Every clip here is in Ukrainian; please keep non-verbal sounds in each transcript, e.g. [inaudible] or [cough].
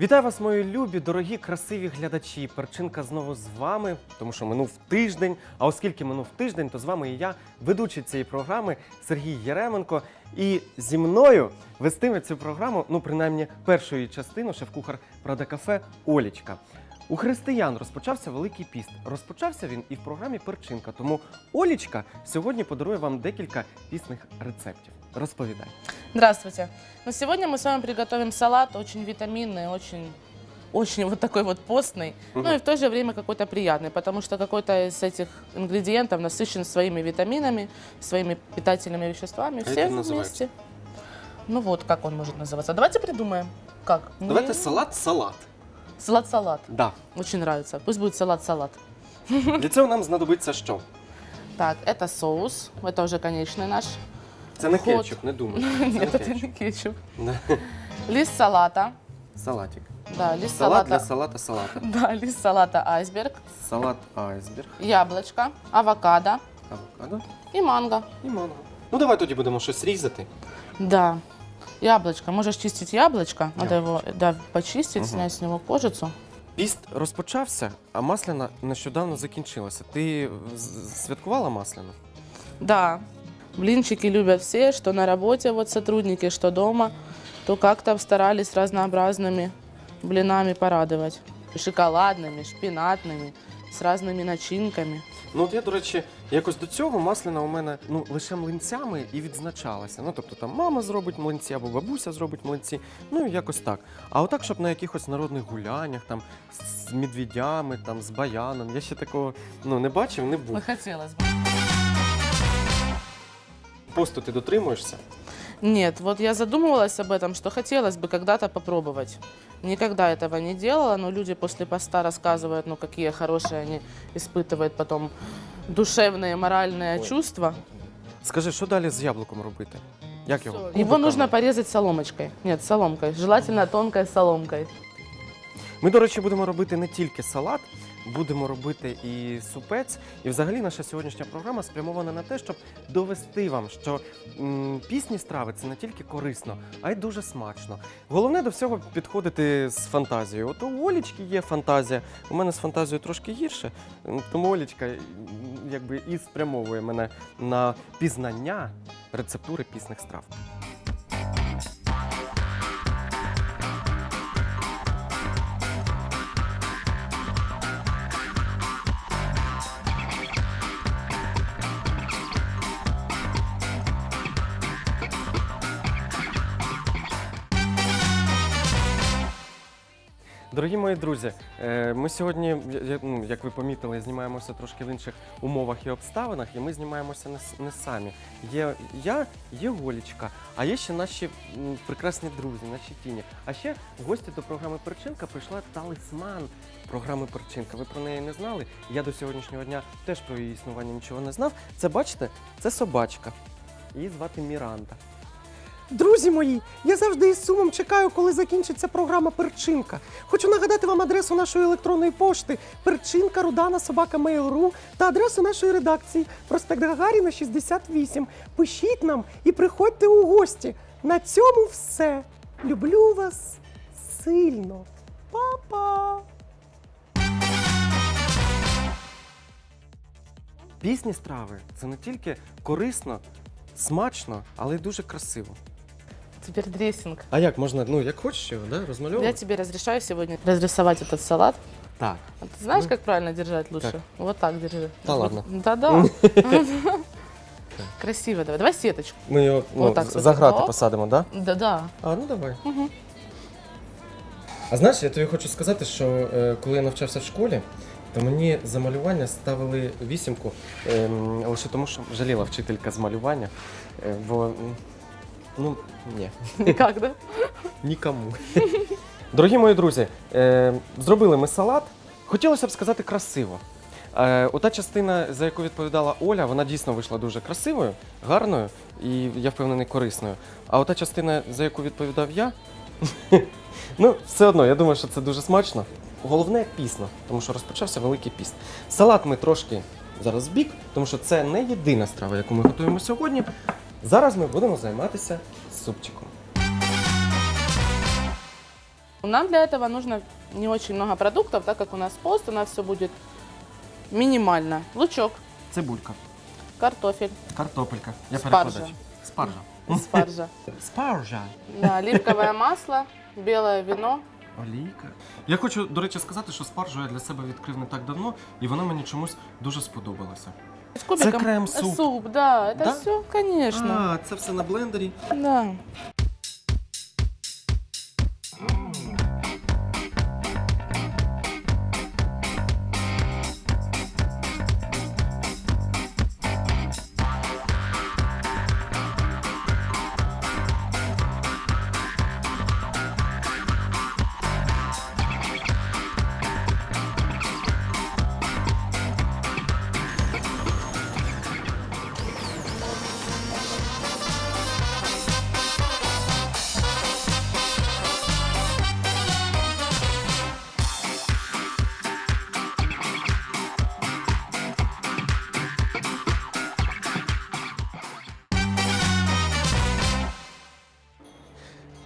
Вітаю вас, мої любі, дорогі, красиві глядачі. Перчинка знову з вами, тому що минув тиждень. А оскільки минув тиждень, то з вами і я, ведучий цієї програми Сергій Єременко. І зі мною вестиме цю програму, ну принаймні першу її частину, шеф-кухар Прада кафе Олічка. У християн розпочався Великий піст. Розпочався він і в програмі Перчинка. Тому Олічка сьогодні подарує вам декілька пісних рецептів. Розповідай. Здравствуйте. Ну, сегодня мы с вами приготовим салат, очень витаминный, очень, очень вот такой вот постный, ну и в то же время какой-то приятный, потому что какой-то из этих ингредиентов насыщен своими витаминами, своими питательными веществами, Как все это называется? вместе. Ну вот, как он может называться. Давайте придумаем. Как? Давайте Ну, салат-салат. Салат-салат. Да. Очень нравится. Пусть будет салат-салат. Для цього нам знадобиться що? Так, это соус. Это уже конечный наш. Це не Ход. кетчуп, не думай. Це [laughs] Нет, не кетчуп. не кетчуп. [laughs] Да. Лист салата. Салатик. Да, Салат для салата. салата салата. [laughs] Да, лист салата айсберг. Салат айсберг, яблочко, авокадо авокадо і манго. і манго. Ну давай тоді будемо щось різати. Да. Яблочко. Можешь чистить яблочко. Надо да, почистить, Мгм. снять с него кожицу. Піст розпочався, а масляна нещодавно закінчилася. Ти з- святкувала масляну? Да. Блинчики любят все, что на работе вот сотрудники, что дома. То как-то старались разнообразными блинами порадовать. Шоколадными, шпинатными, с разными начинками. Ну от я, до речі, якось до цього масляна у мене ну лише млинцями і відзначалася. Ну тобто там мама зробить млинці або бабуся зробить млинці. Ну якось так. А отак, щоб на якихось народних гуляннях, там з медведями, там з баяном. Я ще такого ну не бачив, не був. Ну, хотелось бы. Посту ти дотримуєшся? Нет, вот я задумывалась об этом, что хотелось бы когда-то попробовать. Никогда этого не делала, но люди после поста рассказывают, ну какие хорошие они испытывают потом душевные, моральные Ой. чувства. Скажи, що далі з яблуком робити? Як його? Его Кубиками? нужно порезать соломочкой. Нет, соломкой. Желательно тонкой соломкой. Ми, до речі, будемо робити не тільки салат, будемо робити і супець. І взагалі наша сьогоднішня програма спрямована на те, щоб довести вам, що м, пісні страви це не тільки корисно, а й дуже смачно. Головне до всього підходити з фантазією. От у Олічки є фантазія. У мене з фантазією трошки гірше, тому Олічка якби і спрямовує мене на пізнання рецептури пісних страв. Дорогі мої друзі, е, ми сьогодні, ну, як ви помітили, знімаємося трошки в інших умовах і обставинах, і ми знімаємося не, самі. Є я, є Голічка, а є ще наші прекрасні друзі, наші тіні. А ще в гості до програми Перчинка прийшла талисман програми Перчинка. Ви про неї не знали? Я до сьогоднішнього дня теж про її існування нічого не знав. Це бачите, це собачка. Її звати Міранда. Друзі мої, я завжди із сумом чекаю, коли закінчиться програма Перчинка. Хочу нагадати вам адресу нашої електронної пошти перчинка рудана собака Mail.ru та адресу нашої редакції проспект Гагаріна 68. Пишіть нам і приходьте у гості. На цьому все. Люблю вас сильно. Па-па! Пісні страви це не тільки корисно, смачно, але й дуже красиво. Теперь дрессинг. А як можна, ну як хочеш його, да, Я розмальовувати? тебе разрешаю сегодня разрисовать этот салат. Так. А ты знаешь, Ну. как правильно держать лучше? Как? Вот так держи. Да ладно. Да-да. [laughs] Красиво давай. Давай сеточку. Ми його ну, Отак з- собі. за грати Оп. посадимо, так? Да? Да-да. А, ну давай. Мгм. А знаєш, я тобі хочу сказати, що е, коли я навчався в школі, то мені за малювання ставили вісімку, ем, лише тому, що жаліла вчителька з малювання, е, бо м, ну ні. Никак, да? Нікому. Дорогі мої друзі, е, зробили ми салат. Хотілося б сказати красиво. Е, ота частина, за яку відповідала Оля, вона дійсно вийшла дуже красивою, гарною і я впевнений корисною. А ота частина, за яку відповідав я, [laughs] ну, все одно, я думаю, що це дуже смачно. Головне пісно, тому що розпочався великий піст. Салат ми трошки зараз в бік, тому що це не єдина страва, яку ми готуємо сьогодні. Зараз ми будемо займатися супчиком. Нам для этого нужно не очень много продуктов, так как у нас пост, у нас все будет минимально. Лучок, Цибулька, картофель, картопелька. Я Спаржа. перекладач. Спаржа. спаржа, [laughs] Спаржа. да, оливковое масло, белое вино. Олійка. Я хочу, до речі, сказати, що спаржу я для себе відкрив не так давно, і воно мені чомусь дуже сподобалося. С кубиком. крем-суп. Суп, да, это Да? все, конечно. А, це все на блендері. Да.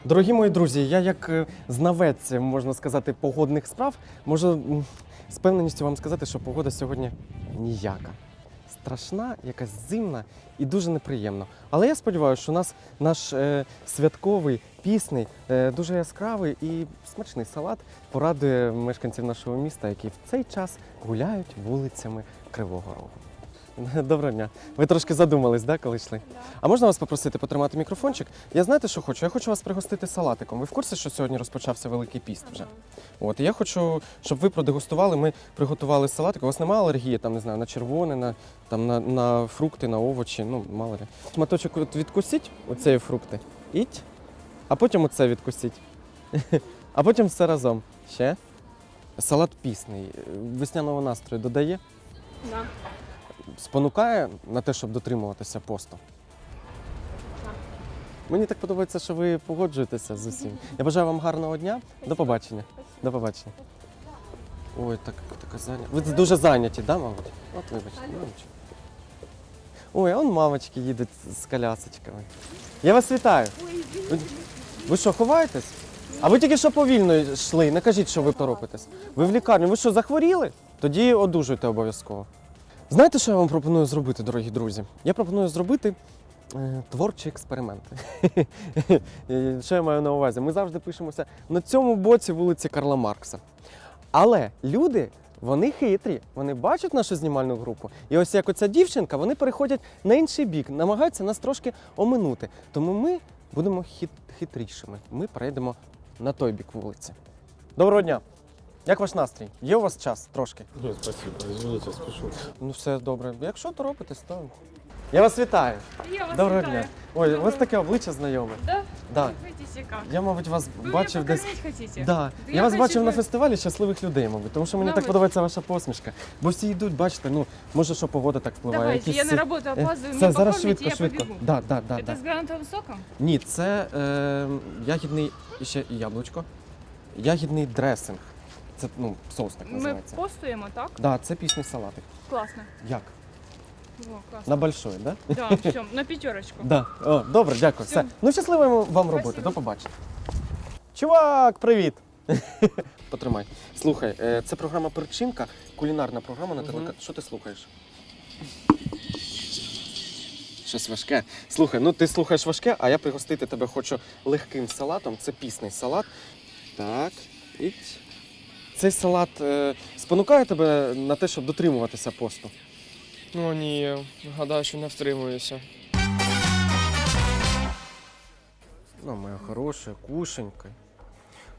Дорогі мої друзі, я як е, знавець, можна сказати, погодних справ, можу з певненістю вам сказати, що погода сьогодні ніяка. Страшна, якась зимна і дуже неприємно. Але я сподіваюся, що нас наш е, святковий, пісний, е, дуже яскравий і смачний салат порадує мешканців нашого міста, які в цей час гуляють вулицями Кривого Рогу. [laughs] Доброго дня. Ви трошки задумались, да, коли йшли? А можна вас попросити потримати мікрофончик? Я знаєте, що хочу? Я хочу вас пригостити салатиком. Ви в курсі, що сьогодні розпочався Великий піст вже? От і я хочу, щоб ви продегустували. Ми приготували салатик. У вас немає алергії, там не знаю, на червоне, на там на, на фрукти, на овочі. Ну, мало ли. Шматочок от відкусіть оцеї фрукти. Іть, а потім оце відкусіть. [laughs] А потім все разом. Ще. Салат пісний. Весняного настрою додає? Да. Спонукає на те, щоб дотримуватися посту? Мені так подобається, що ви погоджуєтеся з усім. Я бажаю вам гарного дня. До побачення. До побачення. Ой, так, така зайнята. Ви дуже зайняті, да, мабуть? От вибачте. ну. Ой, а он мамочки їдуть з колясочками. Я вас вітаю. Ви, ви що, ховаєтесь? А ви тільки що повільно йшли. Не кажіть, що ви торопитесь. Ви в лікарню. Ви що, захворіли? Тоді одужуйте обов'язково. Знаєте, що я вам пропоную зробити, дорогі друзі? Я пропоную зробити е, творчі експерименти. [laughs] Е, що я маю на увазі? Ми завжди пишемося на цьому боці вулиці Карла Маркса. Але люди, вони хитрі, вони бачать нашу знімальну групу. І ось як оця дівчинка, вони переходять на інший бік, намагаються нас трошки оминути. Тому ми будемо хит, хитрішими. Ми перейдемо на той бік вулиці. Доброго дня! Як ваш настрій? Є у вас час трошки? Нет, спасибо, извините, спешу. Ну, все добре. Якщо торопитесь, то. Я вас вітаю. Я вас Доброго вітаю. дня. Ой, у вас Доброго. таке обличчя знайоме. Да? Да. Дивитесь, яка. Я, мабуть, вас Ви бачив мене десь. покормить хотіте? Да. Да Я, я вас хочу бачив на ви- фестивалі щасливих людей, мабуть, тому що мені так Мабуть. подобається ваша посмішка. Бо всі йдуть, бачите, ну, може, що погода так впливає. Давайте, я якісь на ці- роботу Е, опаздываю, Все, мне зараз покормите, швидко, я швидко. побегу. Да, да, да, Это да. с гранатовым соком? Ні, це е, ягідний і ще і яблучко. Ягідний дресинг. Це ну, соус так Ми називається. постуємо, так? Да, це пісний салатик. Класно. Як? О, класно. На большой, да? Да, все, на пятерочку. Да. О, добре, дякую. Все. Всё. Ну, щасливої вам роботи. Спасибо. До побачення. Чувак, привіт! [laughs] Потримай. Слухай, е, це програма Перчинка, кулінарна програма на телеканалі. Що ти слухаєш? Щось важке. Слухай, ну ти слухаєш важке, а я пригостити тебе хочу легким салатом. Це пісний салат. Так. І... Цей салат е, спонукає тебе на те, щоб дотримуватися посту. О, ні, гадаю, що не втримуюся. Ну, моя хороша, кушенька.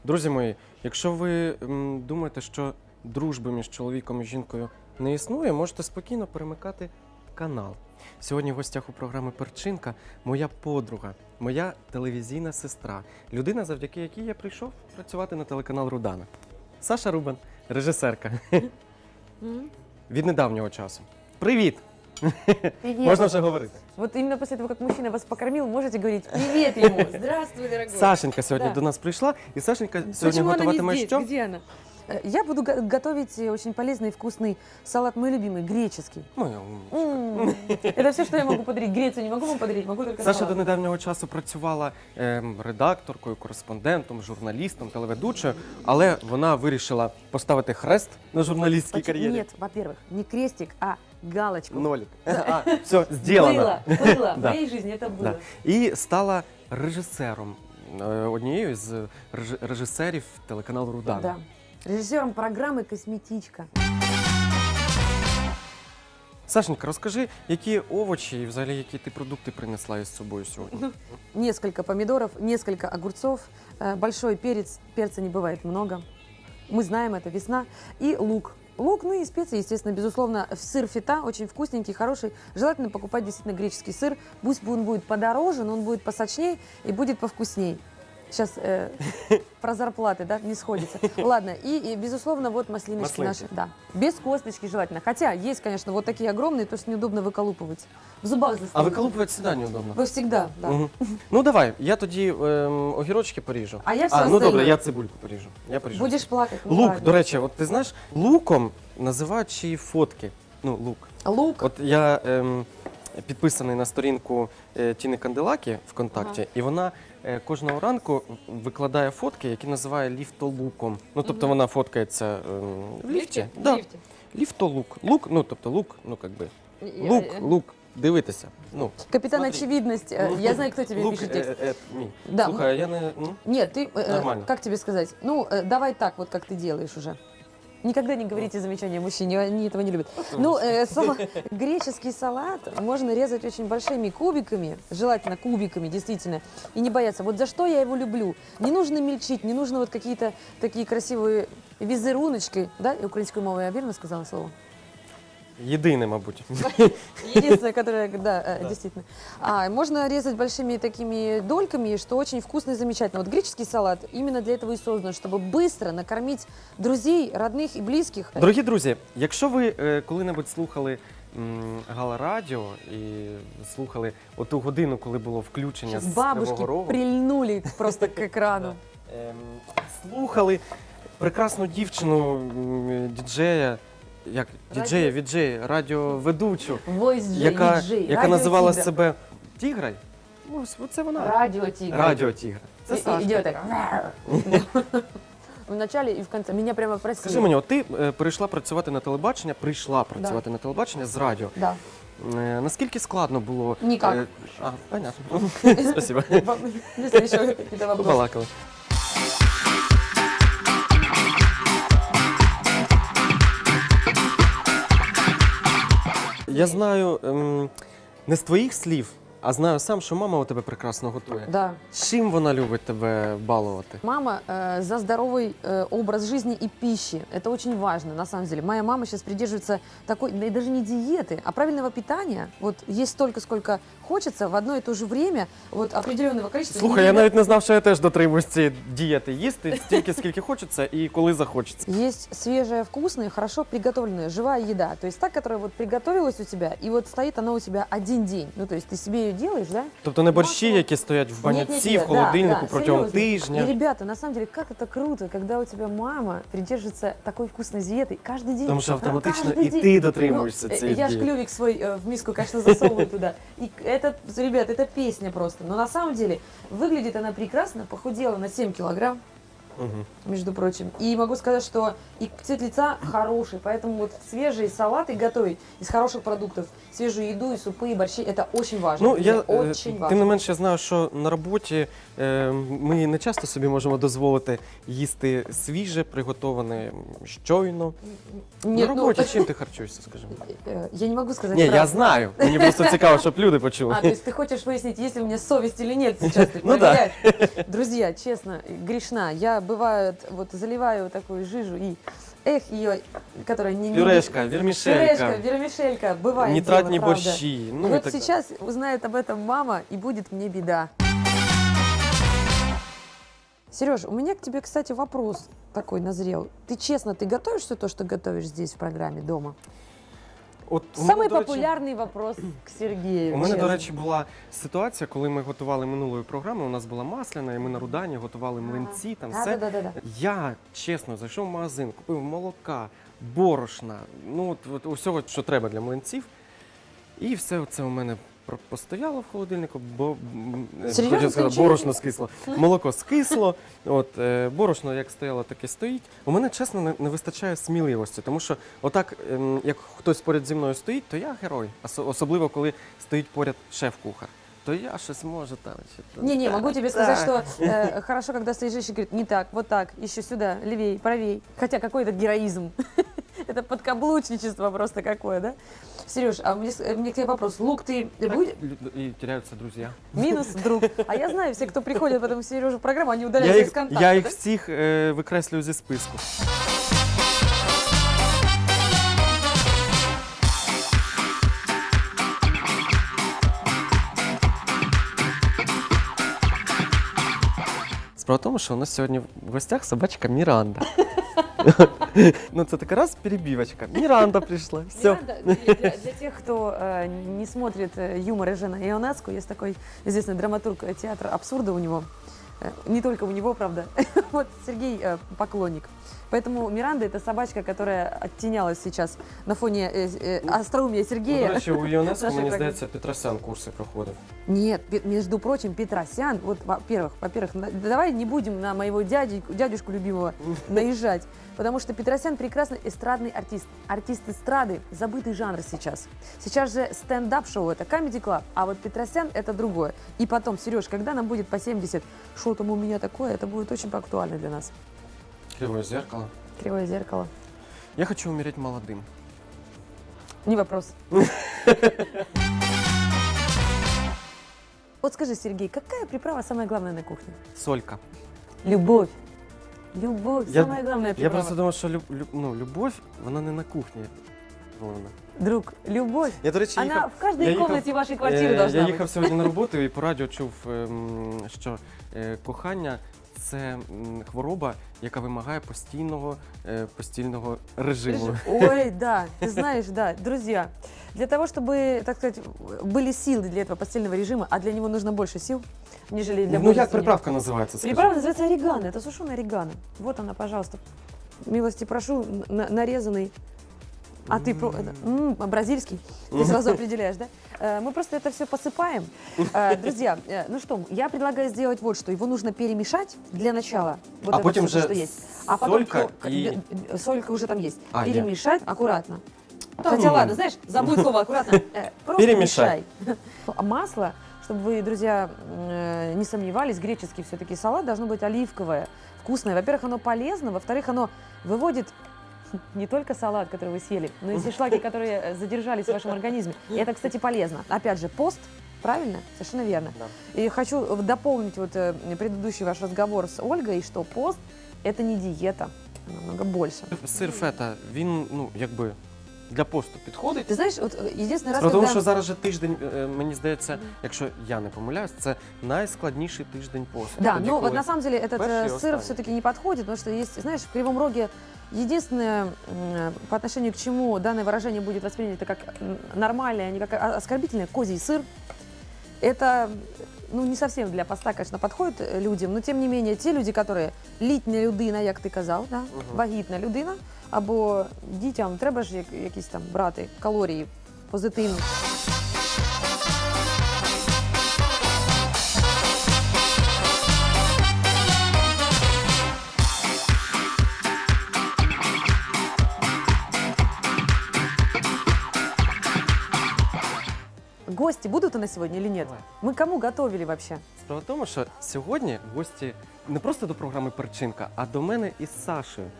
Друзі мої, якщо ви м, думаєте, що дружби між чоловіком і жінкою не існує, можете спокійно перемикати канал. Сьогодні в гостях у програми Перчинка моя подруга, моя телевізійна сестра, людина, завдяки якій я прийшов працювати на телеканал Рудана. Саша Рубан, режисерка. Від недавнього часу. Привіт! Привет. Можна вже говорити. Вот именно после того, как мужчина вас покормил, можете говорить привет ему. Здравствуй, дорогой. Сашенька сьогодні Да. до нас прийшла, і Сашенька сьогодні Почему она не здесь? що? Где она? Э, Я буду го- готовить э, очень полезный и вкусный салат, мой любимый, греческий. Моя умничка. М, Это все, что я могу подарить. Грецию не могу вам подарить, могу только Саша до салат. недавнього часу працювала ем, редакторкою, кореспондентом, журналістом, телеведучою, але вона вирішила поставити хрест на журналістській Почему- кар'єрі. Нет, во-первых, не крестик, а галочку. Нолік. [laughs] А, все, зроблено. Было, было. [laughs] В Да. моей жизни это было. Да. І стала режисером е, однією з реж- режисерів телеканалу Рудана. Да. Режиссером программы «Косметичка». Сашенька, розкажи, які овочі і взагалі які ти продукти принесла із собою сьогодні? Несколько помидоров, несколько огурцов, э, большой перец. Перца не бывает много. Мы знаем это, весна. И лук. Лук, ну и специи, естественно, безусловно. Сыр фета очень вкусненький, хороший. Желательно покупать действительно греческий сыр. Пусть он будет подороже, но он будет посочней и будет повкусней. Сейчас э, [laughs] про зарплаты, да, не сходится. [laughs] Ладно, и, и, безусловно, вот маслиночки Маслинки. наши. Да. Без косточки желательно. Хотя есть, конечно, вот такие огромные, то есть неудобно выколупывать. В зубах А застряли. виколупувати сюди неудобно. Вы всегда, да. Мгм. Ну давай, я тоді ем, огірочки поріжу. А я все А, ну остальное. добре, я цибульку поріжу. Я поріжу. Будешь плакать. Лук, неправильно. до речі, от ти знаєш, луком називають ще й фотки. Ну, лук. Лук. От я ем, підписаний на сторінку е, Тіни Канделакі ВКонтакті, і вона е, кожного ранку викладає фотки, які називає ліфтолуком. Ну, тобто вона фоткається ем, в ліфті. В Да. лифте. Ліфтолук. Лук, ну тобто лук, ну як би. Я- Лук, я- лук, дивитися. Ну, Капитан Смотри. Очевидность. э, Я знаю, кто тебе лук, пишет текст. е, е, мій. Да. Слухай, а я не. Ну, Нет, ты, э, Нормально. как тебе сказать? Ну, э, давай так, вот как ты делаешь уже. Никогда не говорите замечания мужчине, они этого не любят. Ну, э, сала- [laughs] греческий салат можно резать очень большими кубиками, желательно кубиками, действительно, и не бояться. Вот за что я его люблю. Не нужно мельчить, не нужно вот какие-то такие красивые визеруночки, да, и украинскую мову я верно сказала слово? єдине, мабуть. Единственное, которое, да, э, действительно. А, можно резать большими такими дольками, что очень вкусно и замечательно. Вот греческий салат именно для этого и создан, чтобы быстро накормить друзей, родных и близких. Дорогі друзі, якщо ви е, коли-небудь слухали м, Гала Радіо і слухали оту годину, коли було включення Сейчас з бабушки Кривого Рогу, прильнули [laughs] просто к экрану. ем, слухали прекрасну дівчину м, діджея, як діджея, відджея, радіоведучу, яка, яка називала тигра. себе Тіграй. Ну, ось оце вона. Радио Тигр. Радіо Тігра. Це Сашка. идет так. В начале и в конце. Меня прямо просили. Скажи мені, от ти е, перейшла працювати на телебачення, прийшла працювати на телебачення з радіо. Да. Е, Наскільки складно було? Никак. е, А, понятно. [laughs] Спасибо. Вам- Если еще какие-то вопросы. Побалакали. Я знаю ем, не з твоїх слів, а знаю сам, що мама у тебе прекрасно готує. Да. Чим вона любить тебе балувати? Мама э, за здоровый э, образ жизни и пищи. Это очень важно, на самом деле. Моя мама сейчас придерживается такой, да и даже не диеты, а правильного питания. Вот есть столько, сколько хочется в одно и то же время, вот определенного количества. Слухай, я Не- навіть не знав, що я теж дотримуюсь цієї дієти. Їсти стільки, скільки хочеться і коли захочеться. Есть свежая, вкусная, хорошо приготовленная, живая еда. То есть та, которая вот приготовилась у тебя, и вот стоит она у тебя один день. Ну, то есть ты себе ее делаешь, да? Тобто не борщі, Масло. які стоять в баняці, Нет-нет-нет, в холодильнику да, да, протягом серьезно. И, тижня. ребята, на самом деле, как это круто, когда у тебя мама придерживается такой вкусной диеты каждый день. Тому що автоматично Каждый і день. ти дотримуєшся Ну, э, цієї Я ж дієти. клювик свой э, в миску, конечно, засовываю туда. И это, ребят, это песня просто. Но на самом деле выглядит она прекрасно, похудела на 7 килограмм, Мгм. между прочим. И могу сказать, что и цвет лица хороший, поэтому вот свежие салаты готовить из хороших продуктов, свежую еду, и супы, и борщи, это очень важно. Ну, я, друзья, е, очень тим важно. не менше, я знаю, що на роботі е, ми не часто собі можемо дозволити їсти свіже, приготоване м, щойно. Нет, на ну, роботі чим ти харчуєшся, скажи мені? э, Я не могу сказать Ні, я правду. знаю. Мені просто цікаво, щоб люди почули. А, то есть ты хочешь выяснить, есть ли у меня совесть или нет сейчас? Ты [laughs] Ну да. проверяешь? Друзья, честно, грешна. Я бывает, вот заливаю такую жижу и эх, ее, которая не... не- Пюрешка, Пюрешка, вермішелька, вермишелька, бывает нітратні дело, правда. борщі. И Ну, і вот так далі. сейчас узнает об этом мама, и будет мне беда. Сереж, у меня к тебе, кстати, вопрос такой назрел. Ты честно, ты готовишь все то, что готовишь здесь в программе дома? От у мене, Самый до речі, популярный вопрос к Сергею. У мене, до речі, була ситуація, коли ми готували минулої програми. У нас була масляна, і ми на Рудані готували млинці, там все. да-да-да. Я чесно зайшов в магазин, купив молока, борошна, ну от, от усього, що треба для млинців. І все це у мене про- постояло в холодильнику, бо м, Серйозно? хотів сказати, борошно скисло. Молоко скисло. От е, борошно як стояло, так і стоїть. У мене чесно не, не вистачає сміливості, тому що отак, ем, як хтось поряд зі мною стоїть, то я герой. Осо- Особливо коли стоїть поряд шеф-кухар. То я щось можу там. чи то Не-не, могу тебе сказать, что [laughs] э, хорошо, когда стоишь женщина говорит, не так, вот так, еще сюда, левей, правей. Хотя какой это героизм. [laughs] Это подкаблучничество просто какое, да? Сереж, а мне, мне к тебе вопрос. Лук ты будешь? И теряются друзья. Минус друг. А я знаю, все, кто приходит в Сережу в программу, они Я удаляются из контакта. я их всех выкраслю е, викреслюю зі списку. Справа в тому, що у нас сьогодні в гостях собачка Міранда. [laughs] ну, це така раз перебівочка. Міранда прийшла. Все. Миранда, для, для- для тех, кто э, не смотрит э, юмор Эжена Ионеску, есть такой известный драматург э, театра абсурда у него. Э, Не только у него, правда. [laughs] вот Сергей э, поклонник. Поэтому Миранда это собачка, которая оттенялась сейчас на фоне э, э, остроумия Ну, Сергея. до речі, у ЮНЕСКО, Нашої мені [laughs] програми. здається, Петросян курси проходив. Нет, пе- между прочим, Петросян, вот, во-первых, во-первых, на- давай не будем на моего дядю, дядюшку любимого [laughs] наезжать, потому что Петросян прекрасный эстрадный артист, артист эстрады, забытый жанр сейчас. Сейчас же стендап-шоу это Comedy Club, а вот Петросян это другое. И потом, Сереж, когда нам будет по 70, что там у меня такое, это будет очень актуально для нас. Кривое зеркало. Кривое зеркало. Я хочу умереть молодым. Не вопрос. Вот скажи, Сергей, какая приправа самая главная на кухне? Солька. Любовь. Любовь, Я- самая главная Я приправа. просто думав, що люб, люб- ну, любов, вона не на кухні. Головна. Друг, любовь. Я, до речі, Она їхав, в каждой я їхав- комнате вашей е, квартиры должна я быть. їхав сьогодні на роботу [laughs] і по радіо чув, ем, що е, кохання це м, хвороба, яка вимагає постійного, е, постійного режиму. [laughs] Ой, да, ты знаешь, да, друзья, для того, чтобы, так сказать, были силы для этого постельного режима, а для него нужно больше сил, нежели для Ну як бодрствования. приправка називається? скажи? Приправа называется орегано, это сушеный орегано. Вот она, пожалуйста. Милости прошу, на- нарезанный. А ты м, бразильский? Ты сразу определяешь, да? Э, Мы просто это все посыпаем. Э, Друзья, э, ну что, я предлагаю сделать вот что. Его нужно перемешать для начала. Вот А это потім всё, то, вже что есть. А потом солька д- Солька уже там есть. А, я- Перемешать аккуратно. Да Хотя ну. ладно, знаешь, забудь слово аккуратно. Просто Перемешай. мешай. А масло, чтобы вы, друзья, не сомневались, греческий все-таки салат должно быть оливковое, вкусное. Во-первых, оно полезно, во-вторых, оно выводит [laughs] не только салат, который вы съели, но и все [laughs] шлаки, которые э, задержались в вашем организме. И это, кстати, полезно. Опять же, пост, правильно? Совершенно верно. Да. И хочу э, дополнить вот э, предыдущий ваш разговор с Ольгой, что пост – это не диета, а намного больше. Сир фета, він, ну, якби для посту підходить. Ты знаешь, вот э, единственный раз, Справа в тому, когда... що зараз же тиждень, е, мені здається, якщо я не помиляюсь, це найскладніший тиждень посту. Да, Тоді, но вот коли- на самом деле этот Большие э, сыр восстания. все-таки не подходит, потому что есть, знаешь, в Кривом Роге единственное, м, по отношению к чему данное выражение будет воспринято как м, нормальное, а не как о- оскорбительное, козий сыр, это ну, не совсем для поста, конечно, подходит э, людям, но тем не менее, те люди, которые літня людина, як ти казав, да? Мгм. вагітна людина, або дітям треба ж як- якісь там брати калорії позитивні. Гости будут у нас сегодня или нет? Давай. Мы кому готовили вообще? Справа в тому, що сьогодні гості не просто до програми Перчинка, а до мене із Сашею.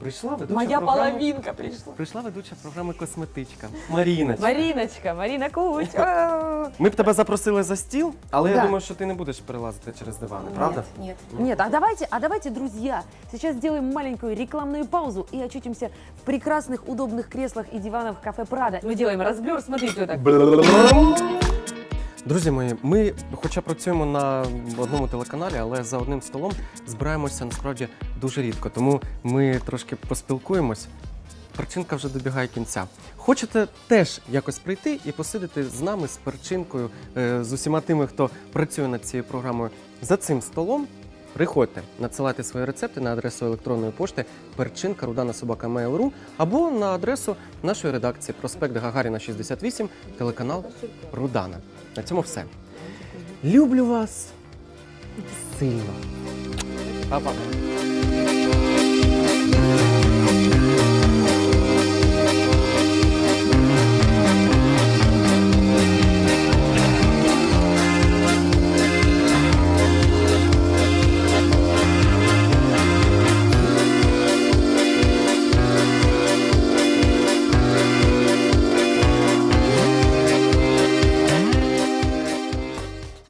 Прийшла ведуча Моя програми... половинка пришла. Прийшла ведуча програми Косметичка Маріночка. Мариночка, Марина Куч. О, Ми б тебе запросили за стіл, але Да. я думаю, що ти не будеш перелазити через дивани, правда? Нет. Нет, а давайте, а давайте, друзья, сейчас сделаем маленькую рекламную паузу и очутимся в прекрасных, удобных креслах и диванах в кафе Прада. Мы делаем разбор, смотрите вот так. Друзі мої, ми, хоча працюємо на одному телеканалі, але за одним столом збираємося насправді дуже рідко. Тому ми трошки поспілкуємось. перчинка вже добігає кінця. Хочете теж якось прийти і посидити з нами, з перчинкою, е, з усіма тими, хто працює над цією програмою за цим столом? Приходьте, надсилайте свої рецепти на адресу електронної пошти перчинка рудана або на адресу нашої редакції проспект Гагаріна 68, телеканал Рудана. На цьому все. Люблю вас сильно. Па-па.